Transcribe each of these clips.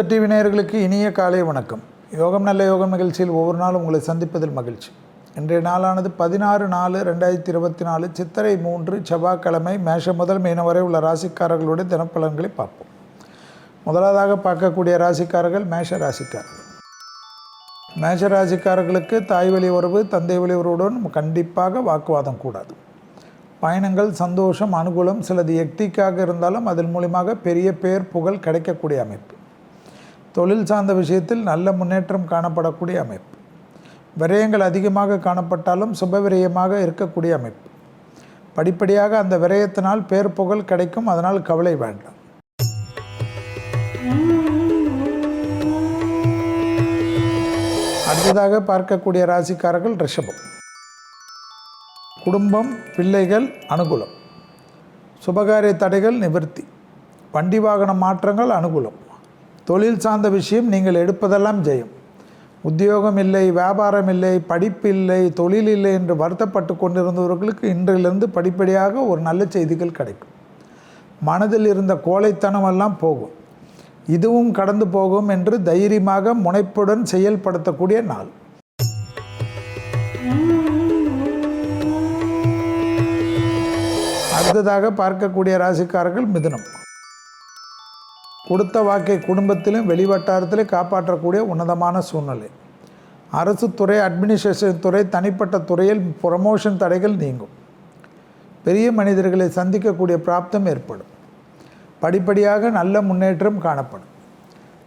வேத டிவி நேயர்களுக்கு இனிய காலை வணக்கம். யோகம் நல்ல யோகம் நிகழ்ச்சியில் ஒவ்வொரு நாளும் உங்களை சந்திப்பதில் மகிழ்ச்சி. இன்றைய நாளானது பதினாறு நாலு ரெண்டாயிரத்தி இருபத்தி நாலு சித்திரை மூன்று செவ்வாய்க்கிழமை மேஷம் முதல் மீனம் வரை உள்ள ராசிக்காரர்களுடைய தினப்பலன்களை பார்ப்போம். முதலாவதாக பார்க்கக்கூடிய ராசிக்காரர்கள் மேஷ ராசிக்காரர்கள். மேஷ ராசிக்காரர்களுக்கு தாய் வழி உறவு தந்தை வழி உறவுடன் கண்டிப்பாக வாக்குவாதம் கூடாது. பயணங்கள் சந்தோஷம் அனுகூலம் சிலது எக்டிக்காக இருந்தாலும் அதன் மூலியமாக பெரிய பேர் புகழ் கிடைக்கக்கூடிய அமைப்பு. தொழில் சார்ந்த விஷயத்தில் நல்ல முன்னேற்றம் காணப்படக்கூடிய அமைப்பு. விரயங்கள் அதிகமாக காணப்பட்டாலும் சுப விரயமாக இருக்கக்கூடிய அமைப்பு. படிப்படியாக அந்த விரயத்தினால் பேர் புகழ் கிடைக்கும் அதனால் கவலை வேண்டாம். அடுத்ததாக பார்க்கக்கூடிய ராசிக்காரர்கள் ரிஷபம். குடும்பம் பிள்ளைகள் அனுகூலம். சுபகாரிய தடைகள் நிவர்த்தி. வண்டி வாகன மாற்றங்கள் அனுகூலம். தொழில் சார்ந்த விஷயம் நீங்கள் எடுப்பதெல்லாம் ஜெயம். உத்தியோகம் இல்லை வியாபாரம் இல்லை படிப்பு இல்லை தொழில் இல்லை என்று வருத்தப்பட்டு கொண்டிருந்தவர்களுக்கு இன்றிலிருந்து படிப்படியாக ஒரு நல்ல செய்திகள் கிடைக்கும். மனதில் இருந்த கோழைத்தனமெல்லாம் போகும். இதுவும் கடந்து போகும் என்று தைரியமாக முனைப்புடன் செயல்படுத்தக்கூடிய நாள். அடுத்ததாக பார்க்கக்கூடிய ராசிக்காரர்கள் மிதுனம். கொடுத்த வாக்கை குடும்பத்திலும் வெளிவட்டாரத்திலும் காப்பாற்றக்கூடிய உன்னதமான சூழ்நிலை. அரசு துறை அட்மினிஸ்ட்ரேஷன் துறை தனிப்பட்ட துறையில் ப்ரமோஷன் தடைகள் நீங்கும். பெரிய மனிதர்களை சந்திக்கக்கூடிய பிராப்தம் ஏற்படும். படிப்படியாக நல்ல முன்னேற்றம் காணப்படும்.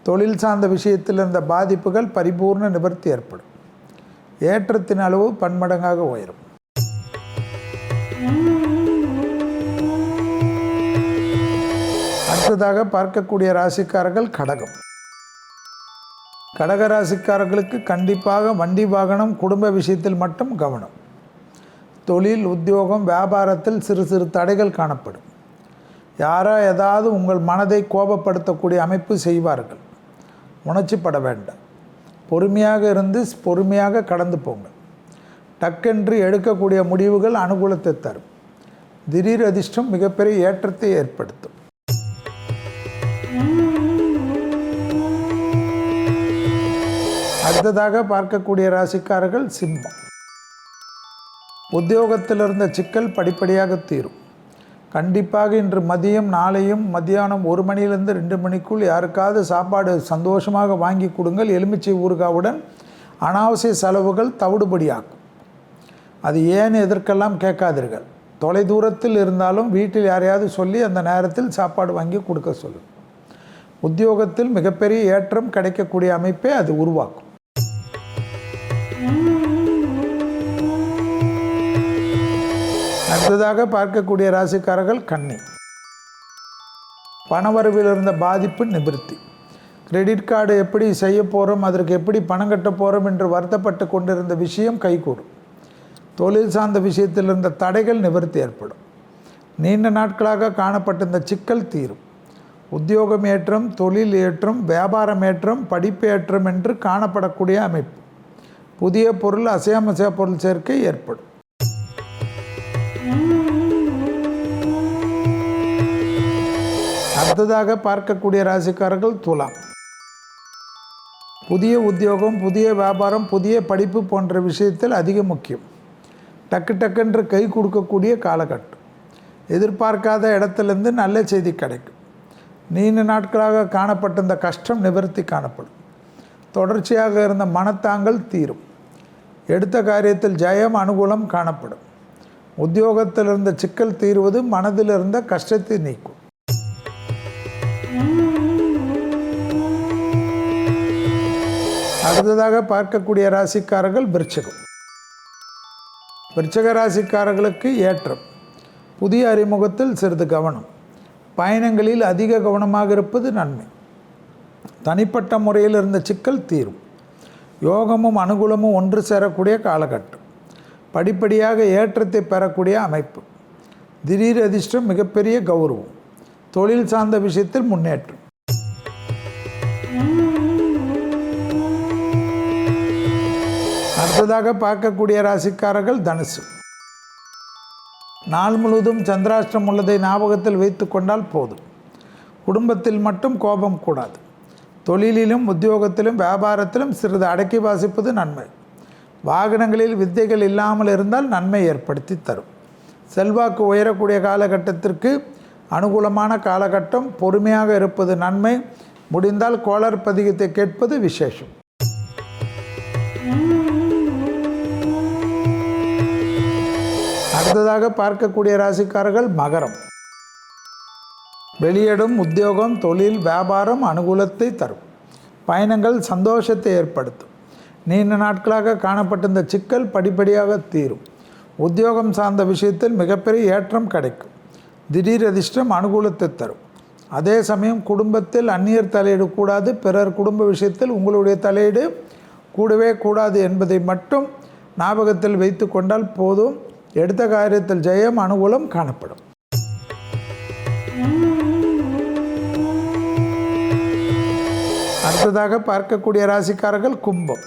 தொழில் சார்ந்த விஷயத்தில் இருந்த பாதிப்புகள் பரிபூர்ண நிவர்த்தி ஏற்படும். ஏற்றத்தின் அளவு பன்மடங்காக உயரும். அடுத்ததாக பார்க்கக்கூடிய ராசிக்காரர்கள் கடகம். கடக ராசிக்காரர்களுக்கு கண்டிப்பாக வண்டி வாகனம் குடும்ப விஷயத்தில் மட்டும் கவனம். தொழில் உத்தியோகம் வியாபாரத்தில் சிறு சிறு தடைகள் காணப்படும். யாரோ ஏதாவது உங்கள் மனதை கோபப்படுத்தக்கூடிய அமைப்பு செய்வார்கள். உணர்ச்சிப்பட வேண்டாம். பொறுமையாக இருந்து பொறுமையாக கடந்து போங்க டக்கென்று எடுக்கக்கூடிய முடிவுகள் அனுகூலத்தை தரும். திடீர் அதிர்ஷ்டம் மிகப்பெரிய ஏற்றத்தை ஏற்படுத்தும். அடுத்ததாக பார்க்கக்கூடிய ராசிக்காரர்கள் சிம்மம். உத்தியோகத்தில் இருந்த சிக்கல் படிப்படியாக தீரும். கண்டிப்பாக இன்று மதியம் நாளையும் மத்தியானம் ஒரு மணியிலிருந்து ரெண்டு மணிக்குள் யாருக்காவது சாப்பாடு சந்தோஷமாக வாங்கி கொடுங்கள் எலுமிச்சை ஊறுகாவுடன். அனாவசிய செலவுகள் தவிடுபடியாகும். அது ஏன் எதற்கெல்லாம் கேட்காதீர்கள். தொலை தூரத்தில் இருந்தாலும் வீட்டில் யாரையாவது சொல்லி அந்த நேரத்தில் சாப்பாடு வாங்கி கொடுக்க சொல்லும் உத்தியோகத்தில் மிகப்பெரிய ஏற்றம் கிடைக்கக்கூடிய அமைப்பை அது உருவாக்கும். அடுத்ததாக பார்க்கக்கூடிய ராசிக்காரர்கள் கண்ணி பணவரவில் இருந்த பாதிப்பு நிவர்த்தி. கிரெடிட் கார்டு எப்படி செய்ய போகிறோம் அதற்கு எப்படி பணம் கட்ட போகிறோம் என்று வருத்தப்பட்டு கொண்டிருந்த விஷயம் கைகூடும். தொழில் சார்ந்த விஷயத்தில் இருந்த தடைகள் நிவர்த்தி ஏற்படும். நீண்ட நாட்களாக காணப்பட்டிருந்த சிக்கல் தீரும். உத்தியோகம் ஏற்றம் தொழில் ஏற்றம் வியாபாரம் ஏற்றம் என்று காணப்படக்கூடிய அமைப்பு. புதிய பொருள் அசையாமசையா பொருள் சேர்க்கை ஏற்படும். அடுத்ததாக பார்க்கக்கூடிய ராசிக்காரர்கள் துலாம். புதிய உத்தியோகம் புதிய வியாபாரம் புதிய படிப்பு போன்ற விஷயத்தில் அதிக முக்கியம். டக்கு டக்குன்று கை கொடுக்கக்கூடிய காலகட்டம். எதிர்பார்க்காத இடத்துலேருந்து நல்ல செய்தி கிடைக்கும். நீண்ட நாட்களாக காணப்பட்ட இந்த கஷ்டம் நிவர்த்தி காணப்படும். தொடர்ச்சியாக இருந்த மனத்தாங்கள் தீரும். எடுத்த காரியத்தில் ஜெயம் அனுகூலம் காணப்படும். உத்தியோகத்தில் இருந்த சிக்கல் தீர்வது மனதில் இருந்த கஷ்டத்தை நீக்கும். அடுத்ததாக பார்க்கக்கூடிய ராசிக்காரர்கள் விருச்சகம். விருச்சக ராசிக்காரர்களுக்கு ஏற்றம். புதிய அறிமுகத்தில் சிறிது கவனம். பயணங்களில் அதிக கவனமாக இருப்பது நன்மை. தனிப்பட்ட முறையில் இருந்த சிக்கல் தீரும். யோகமும் அனுகூலமும் ஒன்று சேரக்கூடிய காலகட்டம். படிப்படியாக ஏற்றத்தை பெறக்கூடிய அமைப்பு. திடீர் அதிர்ஷ்டம் மிகப்பெரிய கௌரவம். தொழில் சார்ந்த விஷயத்தில் முன்னேற்றம். அடுத்ததாக பார்க்கக்கூடிய ராசிக்காரர்கள் தனுசு. நாள் முழுவதும் சந்திராஷ்டிரம் உள்ளதை ஞாபகத்தில் வைத்து கொண்டால் போதும். குடும்பத்தில் மட்டும் கோபம் கூடாது. தொழிலிலும் உத்தியோகத்திலும் வியாபாரத்திலும் சிறிது அடக்கி வாசிப்பது நன்மை. வாகனங்களில் வித்தைகள் இல்லாமல் இருந்தால் நன்மை ஏற்படுத்தி தரும். செல்வாக்கு உயரக்கூடிய காலகட்டத்திற்கு அனுகூலமான காலகட்டம் பொறுமையாக இருப்பது நன்மை. முடிந்தால் கோளர் பதிகத்தை கேட்பது விசேஷம். அடுத்ததாக பார்க்கக்கூடிய ராசிக்காரர்கள் மகரம். வெளியிடும் உத்தியோகம் தொழில் வியாபாரம் அனுகூலத்தை தரும். பயணங்கள் சந்தோஷத்தை ஏற்படுத்தும். நீண்ட நாட்களாக காணப்பட்டிருந்த சிக்கல் படிப்படியாக தீரும். உத்தியோகம் சார்ந்த விஷயத்தில் மிகப்பெரிய ஏற்றம் கிடைக்கும். திடீர் அதிர்ஷ்டம் அனுகூலத்தை தரும். அதே சமயம் குடும்பத்தில் அந்நியர் தலையீடு கூடாது பிறர் குடும்ப விஷயத்தில் உங்களுடைய தலையீடு கூடவே கூடாது என்பதை மட்டும் ஞாபகத்தில் வைத்து கொண்டால் போதும். எடுத்த காரியத்தில் ஜெயம் அனுகூலம் காணப்படும். அடுத்ததாக பார்க்கக்கூடிய ராசிக்காரர்கள் கும்பம்.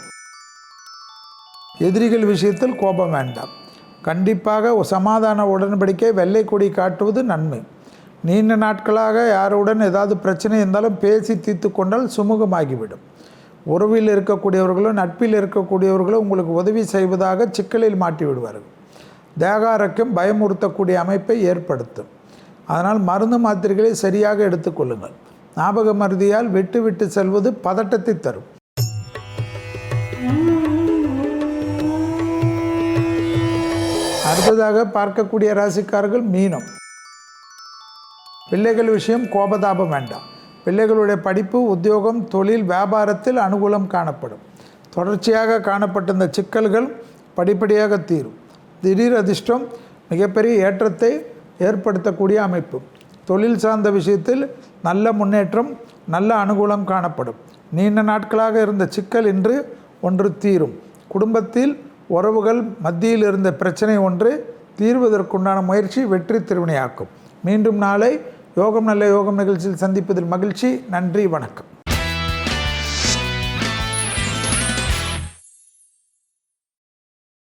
எதிரிகள் விஷயத்தில் கோபம் வேண்டாம். கண்டிப்பாக சமாதான உடன்படிக்கை வெள்ளை கொடி காட்டுவது நன்மை. நீண்ட நாட்களாக யாருடன் ஏதாவது பிரச்சனை இருந்தாலும் பேசி தீர்த்து கொண்டால் சுமூகமாகிவிடும். உறவில் இருக்கக்கூடியவர்களும் நட்பில் இருக்கக்கூடியவர்களும் உங்களுக்கு உதவி செய்வதாக சிக்கலில் மாட்டி விடுவார்கள் தேகாரக்கம் பயமுறுத்தக்கூடிய அமைப்பை ஏற்படுத்தும். அதனால் மருந்து மாத்திரைகளை சரியாக எடுத்துக்கொள்ளுங்கள். ஞாபக மருதியால் விட்டு விட்டு செல்வது பதட்டத்தை தரும். அடுத்ததாக பார்க்கக்கூடிய ராசிக்காரர்கள் மீனம். பிள்ளைகள் விஷயம் கோபதாபம் வேண்டாம். பிள்ளைகளுடைய படிப்பு உத்தியோகம் தொழில் வியாபாரத்தில் அனுகூலம் காணப்படும். தொடர்ச்சியாக காணப்பட்டிருந்த சிக்கல்கள் படிப்படியாக தீரும். திடீர் அதிர்ஷ்டம் மிகப்பெரிய ஏற்றத்தை ஏற்படுத்தக்கூடிய அமைப்பு. தொழில் சார்ந்த விஷயத்தில் நல்ல முன்னேற்றம் நல்ல அனுகூலம் காணப்படும். நீண்ட நாட்களாக இருந்த சிக்கல் இன்று ஒன்று தீரும். குடும்பத்தில் உறவுகள் மத்தியில் இருந்த பிரச்சனை ஒன்று தீர்வதற்குண்டான முயற்சி வெற்றி திருவினையாக்கும். மீண்டும் நாளை யோகம் நல்ல யோகம் நிகழ்ச்சியில் சந்திப்பதில் மகிழ்ச்சி. நன்றி வணக்கம்.